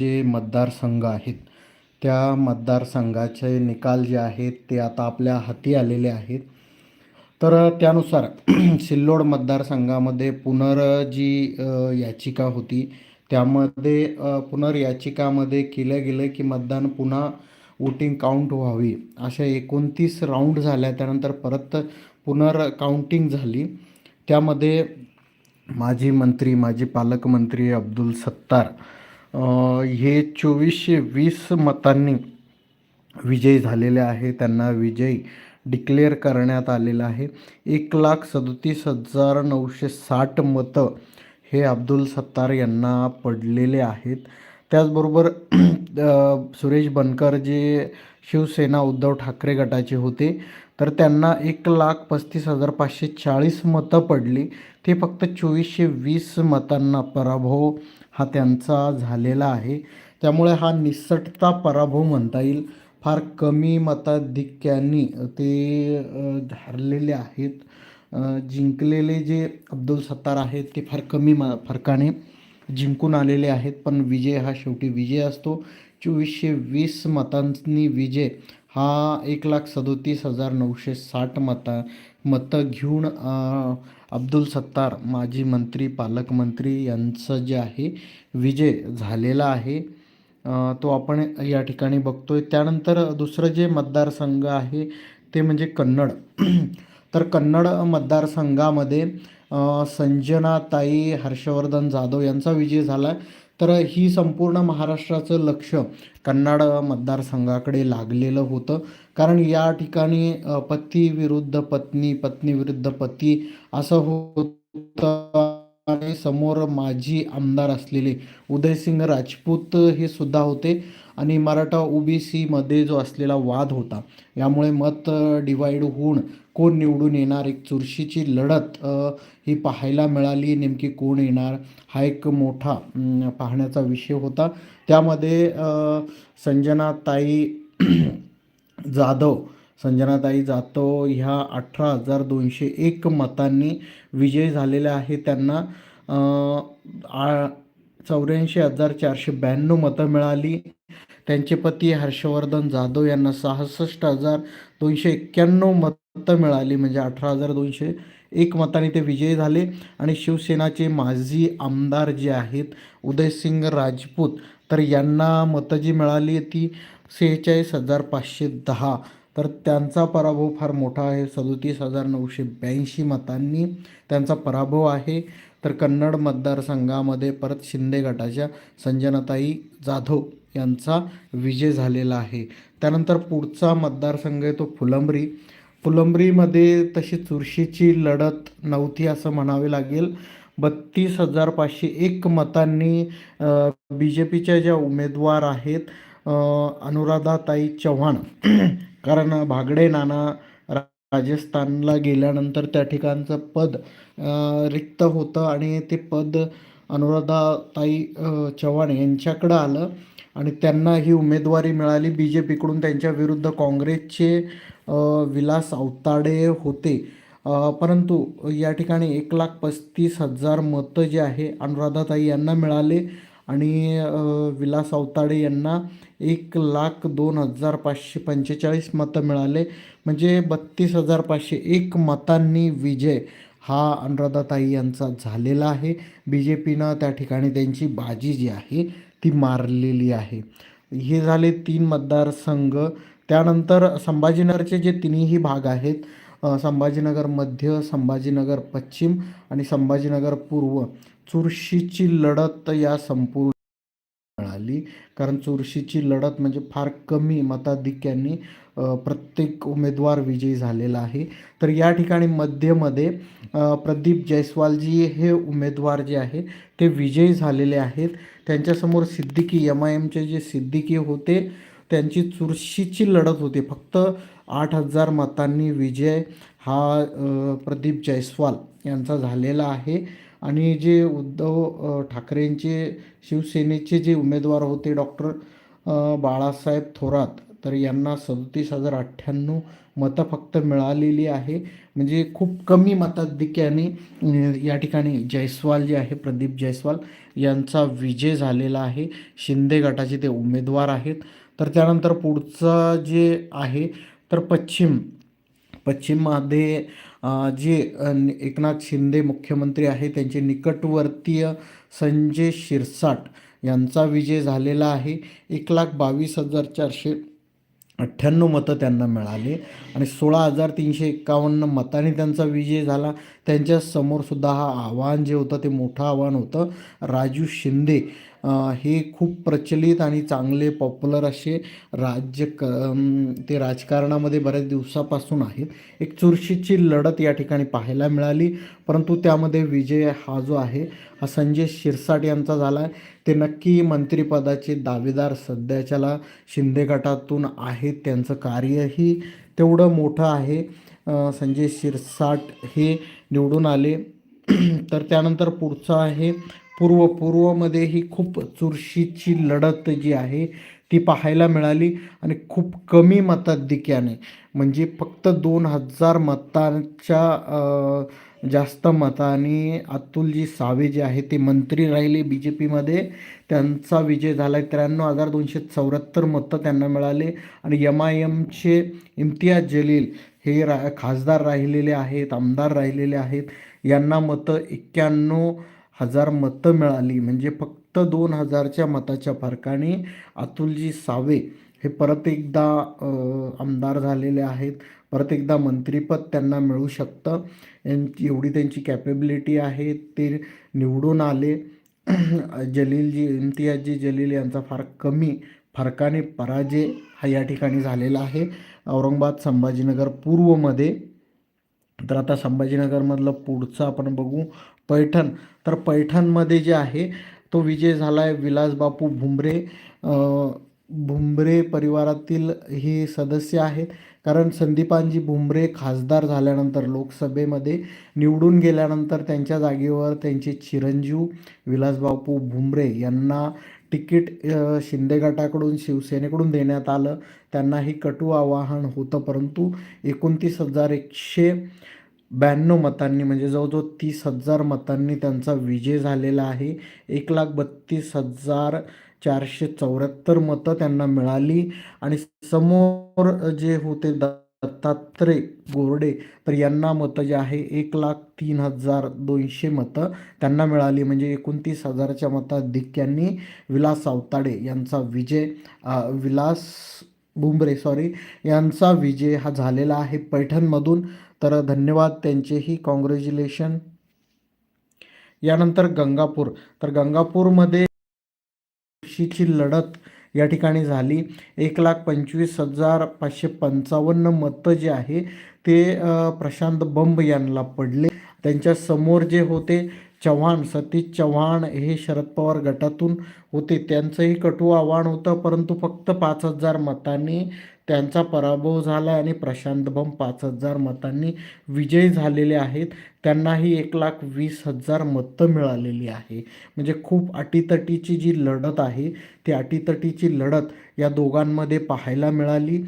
जे मतदारसंघ आहेत त्या मतदारसंघाचे निकाल जे आहेत ते आता आपल्या हाती आलेले आहेत. तर त्यानुसार सिल्लोड मतदारसंघामध्ये पुनर जी याचिका होती. त्यामध्ये पुनर्याचिकामध्ये पुनर याचिकामध्ये केलं गेलं की मतदान पुन्हा वोटिंग काउंट व्हावी. अशा एकोणतीस राऊंड झाल्या. त्यानंतर परत पुनर काउंटिंग झाली. त्यामध्ये माजी मंत्री माजी पालकमंत्री अब्दुल सत्तार हे चोवीसशे वीस मतांनी विजयी झालेले आहे. त्यांना विजयी डिक्लेअर करण्यात आलेलं आहे. एक लाख सदतीस हजार नऊशे साठ मतं हे अब्दुल सत्तार यांना पडलेले आहेत. त्याचबरोबर सुरेश बनकर जे शिवसेना उद्धव ठाकरे गटाचे होते. तर त्यांना एक लाख पस्तीस हजार पाचशे चाळीस मतं पडली. ते फक्त चोवीसशे वीस मतांना पराभव हा त्यांचा झालेला आहे. त्यामुळे हा निसटता पराभव म्हणता येईल. फार कमी मताधिक्यांनी ते धारलेले हरलेले आहेत जिंकलेले जे अब्दुल सत्तार आहेत ते फार कमी म फरकाने जिंकून आलेले आहेत. पण विजय हा शेवटी विजय असतो. चोवीसशे वीस मतांनी विजय हा एक लाख सदोतीस हजार नऊशे साठ मता मतं घेऊन अब्दुल सत्तार माजी मंत्री पालकमंत्री यांचं जे आहे विजय झालेला आहे. तो आपण या ठिकाणी बघतो आहे त्यानंतर दुसरं जे मतदारसंघ आहे ते म्हणजे कन्नड. तर कन्नड मतदारसंघामध्ये संजनाताई हर्षवर्धन जाधव यांचा विजय झाला आहे तर ही संपूर्ण महाराष्ट्राचं लक्ष कन्नड मतदारसंघाकडे लागलेलं होतं. कारण या ठिकाणी पती विरुद्ध पत्नी पत्नी विरुद्ध पती असं होतं. आणि समोर माजी आमदार असलेले उदयसिंग राजपूत हे सुद्धा होते. आणि मराठा ओबीसीमध्ये जो असलेला वाद होता यामुळे मत डिवाईड होऊन कोण निवडून येणार? एक चुरशीची लढत ही पाहायला मिळाली. नेमकी कोण येणार? हा एक मोठा पाहण्याचा विषय होता. त्यामध्ये संजनाताई जाधव संजनाताई जाधव ह्या अठरा हजार दोनशे एक मतांनी विजय झालेल्या आहे त्यांना आ चौऱ्याऐंशी हजार चारशे ब्याण्णव मतं मिळाली. त्यांचे पती हर्षवर्धन जाधव यांना सहासष्ट हजार दोनशे एक्क्याण्णव मतं मिळाली. म्हणजे अठरा हजार दोनशे एक मताने ते विजयी झाले. आणि शिवसेनाचे माजी आमदार जे आहेत उदयसिंग राजपूत तर यांना मतं जी मिळाली ती सेहेचाळीस हजार पाचशे दहा. तर त्यांचा पराभव फार मोठा आहे. सदोतीस हजार नऊशे ब्याऐंशी मतांनी त्यांचा पराभव आहे. तर कन्नड मतदारसंघामध्ये परत शिंदे गटाच्या संजनाताई जाधव यांचा विजय झालेला आहे. त्यानंतर पुढचा मतदारसंघ आहे तो फुलंब्री. फुलंब्रीमध्ये तशी चुरशीची लढत नव्हती असं म्हणावे लागेल. बत्तीस हजार पाचशे एक मतांनी बी जे पीच्या ज्या उमेदवार आहेत अनुराधाताई चव्हाण. कारण भागडे नाना राजस्थानला गेल्यानंतर त्या ठिकाणचं पद रिक्त होतं आणि ते पद अनुराधाताई चव्हाण यांच्याकडं आलं आणि त्यांना ही उमेदवारी मिळाली. बी जे पीकडून त्यांच्या विरुद्ध काँग्रेसचे विलास अवताडे होते. परंतु या ठिकाणी एक लाख पस्तीस हजार मतं जे आहे अनुराधाताई यांना मिळाले. आणि विलास अवताडे यांना एक लाख दोन हजार पाचशे पंचेचाळीस मतं मिळाले. म्हणजे बत्तीस हजार पाचशे एक मतांनी विजय हा अनुराधाताई यांचा झालेला आहे. बी जे पीनं त्या ठिकाणी त्यांची बाजी जी आहे ती मारलेली आहे. हे झाले तीन मतदारसंघ. त्यानंतर संभाजीनगरचे जे तिन्ही भाग आहेत संभाजीनगर मध्य संभाजीनगर पश्चिम आणि संभाजीनगर पूर्व चुरशीची लढत या संपूर्ण मिळाली. कारण चुरशीची लढत म्हणजे फार कमी मताधिक्यांनी प्रत्येक उमेदवार विजयी झालेला आहे. तर या ठिकाणी मध्यमध्ये प्रदीप जयस्वालजी हे उमेदवार जे आहे ते विजयी झालेले आहेत. त्यांच्यासमोर सिद्दीकी एम आय एमचे जे सिद्दीकी होते त्यांची चुरशीची लढत होती. फक्त आठ हजार मतांनी विजय हा प्रदीप जयस्वाल यांचा झालेला आहे. आणि जे उद्धव ठाकरेंचे शिवसेनेचे जे उमेदवार होते डॉक्टर बाळासाहेब थोरात तर यांना सदतीस हजार अठ्ठ्याण्णव मतं फक्त मिळालेली आहे. म्हणजे खूप कमी मताधिक्याने या ठिकाणी जयस्वाल जे आहे प्रदीप जयस्वाल यांचा विजय झालेला आहे. शिंदे गटाचे ते उमेदवार आहेत. तर त्यानंतर पुढचं जे आहे तर पश्चिम पश्चिममध्ये जे एकनाथ शिंदे मुख्यमंत्री आहे त्यांचे निकटवर्तीय संजय शिरसाट यांचा विजय झालेला आहे. एक लाख बावीस हजार चारशे अठ्ठ्याण्णव मतं त्यांना मिळाले आणि सोळा हजार तीनशे एक्कावन्न मतांनी त्यांचा विजय झाला. त्यांच्यासमोरसुद्धा हा आव्हान जे होतं ते मोठं आव्हान होतं. राजू शिंदे हे खूप प्रचलित आणि चांगले पॉप्युलर असे राज्य क ते राजकारणामध्ये बऱ्याच दिवसापासून आहेत. एक चुरशीची लढत या ठिकाणी पाहायला मिळाली परंतु त्यामध्ये विजय हा जो आहे हा संजय शिरसाट यांचा झाला आहे ते नक्की मंत्रिपदाचे दावेदार सध्याच्याला शिंदे गटातून आहेत त्यांचं कार्यही तेवढं मोठं आहे संजय शिरसाट हे निवडून आले. तर त्यानंतर पुढचं आहे पूर्व पूर्वमध्ये ही खूप चुरशीची लढत जी आहे ती पाहायला मिळाली आणि खूप कमी मताधिक्याने म्हणजे फक्त दोन हजार मतांच्या जास्त मताने अतुलजी सावे जे आहे ते मंत्री राहिले बी जे पीमध्ये त्यांचा विजय झाला आहे त्र्याण्णव हजार दोनशे चौऱ्याहत्तर मतं त्यांना मिळाले. आणि एम आय एमचे इम्तियाज जलील हे रा खासदार राहिलेले आहेत आमदार राहिलेले आहेत. यांना मतं एक्क्याण्णव हजार मतं मिळाली. म्हणजे फक्त दोन हजारच्या मताच्या फरकाने अतुलजी सावे हे परत एकदा आमदार झालेले आहेत. परत एकदा मंत्रीपद त्यांना मिळू शकतं. यांची एवढी त्यांची कॅपेबिलिटी आहे. ते निवडून आले. जलीलजी इम्तियाजी जलील यांचा फार कमी फरकाने पराजय हा या ठिकाणी झालेला आहे. औरंगाबाद संभाजीनगर पूर्वमध्ये तर आता संभाजीनगरमधलं पुढचं आपण बघू. पैठण तर पैठणमध्ये जे आहे तो विजय झाला आहे विलासबापू भुमरे भुमरे परिवारातील हे सदस्य आहेत. कारण संदीपांजी भुमरे खासदार झाल्यानंतर लोकसभेमध्ये निवडून गेल्यानंतर त्यांच्या जागेवर त्यांचे चिरंजीव विलासबापू भुमरे यांना तिकीट शिंदे गटाकडून शिवसेनेकडून देण्यात आलं. त्यांना ही कटू आवाहन होतं परंतु एकोणतीस हजार एकशे ब्याण्णव मतांनी म्हणजे जवळजवळ तीस हजार मतांनी त्यांचा विजय झालेला आहे. एक लाख बत्तीस हजार चारशे चौऱ्याहत्तर मतं त्यांना मिळाली. आणि समोर जे होते दत्तात्रय गोरडे तर यांना मतं जे आहे एक लाख तीन हजार दोनशे मतं त्यांना मिळाली. म्हणजे एकोणतीस हजाराच्या मताधिक्यांनी विलास सावताडे यांचा विजय विलास बुमरे सॉरी यांचा विजय हा झालेला आहे पैठणमधून. तर धन्यवाद त्यांचेही. कॉंग्रॅच्युलेशन यानंतर गंगापूर. तर गंगापूरमध्ये शीची लढत या ठिकाणी झाली. एक लाख पंचवीस हजार पाचशे पंचावन्न मतं जे आहे ते प्रशांत बंब यांना पडले. त्यांच्यासमोर जे होते चव्हाण सतीश चव्हाण हे शरद पवार गटातून होते. त्यांचंही कटू आव्हान होतं परंतु फक्त पाच हजार मतांनी त्यांचा पराभव झाला आणि प्रशांत बम पाच हजार मतांनी विजयी झालेले आहेत. त्यांनाही एक लाख वीस हजार मतं मिळालेली आहे. म्हणजे खूप अटीतटीची जी लढत आहे ती अटीतटीची लढत या दोघांमध्ये पाहायला मिळाली.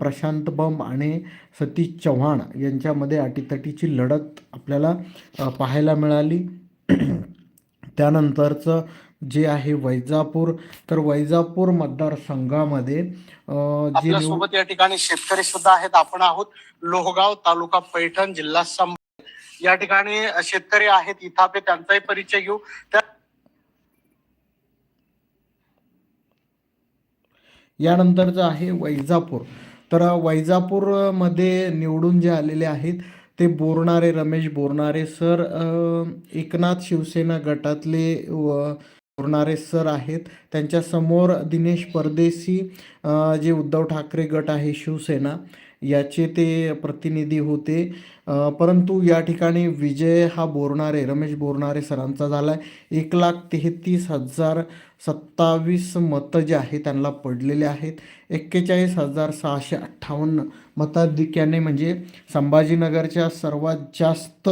प्रशांत बम आणि सतीश चव्हाण यांच्यामध्ये अटीतटीची लढत आपल्याला पाहायला मिळाली. त्यानंतरचं जे आहे वैजापूर तर वैजापूर मतदारसंघामध्ये आपल्यासोबत या ठिकाणी शेतकरी सुद्धा आहेत. आपण आहोत लोहगाव तालुका पैठण जिल्हा या ठिकाणी शेतकरी आहेत. इथं आपण त्यांचाही परिचय घेऊ. त्या यानंतरचं आहे वैजापूर. तर वैजापूरमध्ये निवडून जे आलेले आहेत ते बोरणारे रमेश बोरणारे सर अ, एकनाथ शिवसेना गटातले व बोरणारे सर आहेत. त्यांच्यासमोर दिनेश परदेशी जे उद्धव ठाकरे गट आहे शिवसेना याचे ते प्रतिनिधी होते. परंतु या ठिकाणी विजय हा बोरणारे रमेश बोरणारे सरांचा झाला आहे एक लाख तेहतीस हजार सत्तावीस मतं जे आहे त्यांना पडलेले आहेत. एक्केचाळीस हजार सहाशे अठ्ठावन्न मताधिक्याने म्हणजे संभाजीनगरच्या सर्वात जास्त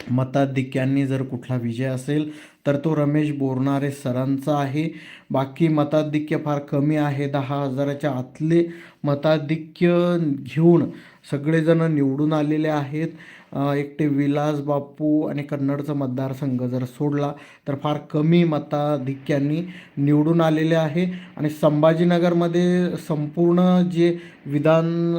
मताधिक्यांनी जर कुठला विजय असेल तर तो रमेश बोरणारे सरांचा आहे. बाकी मताधिक्य फार कमी आहे. दहा हजाराच्या आतले मताधिक्य घेऊन सगळेजण निवडून आलेले आहेत. एकटे विलास बापू आणि कन्नडचा मतदारसंघ जर सोडला तर फार कमी मताधिक्यांनी निवडून आलेले आहे. आणि संभाजीनगरमध्ये संपूर्ण जे विधान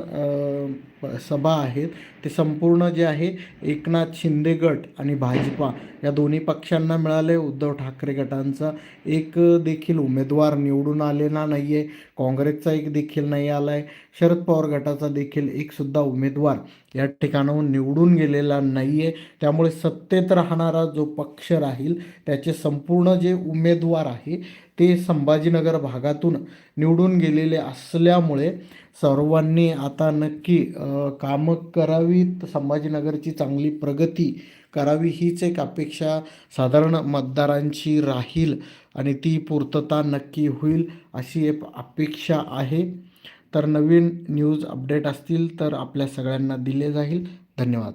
सभा आहेत. ते संपूर्ण जे आहे एकनाथ शिंदे गट आणि भाजपा या दोन्ही पक्षांना मिळाले उद्धव ठाकरे गटांचा एक देखील उमेदवार निवडून आलेला नाही आहे काँग्रेसचा एक देखील नाही आला आहे शरद पवार गटाचा देखील एकसुद्धा उमेदवार या ठिकाणाहून निवडून गेलेला नाही आहे त्यामुळे सत्तेत राहणारा जो पक्ष राहील त्याचे संपूर्ण जे उमेदवार आहे ते संभाजीनगर भागातून निवडून गेलेले असल्यामुळे सर्वांनी आता नक्की कामं करावीत. संभाजीनगरची चांगली प्रगती करावी हीच एक अपेक्षा साधारण मतदारांची राहील आणि ती पूर्तता नक्की होईल अशी एक अपेक्षा आहे. तर नवीन न्यूज अपडेट असतील तर आपल्या सगळ्यांना दिले जाईल. धन्यवाद.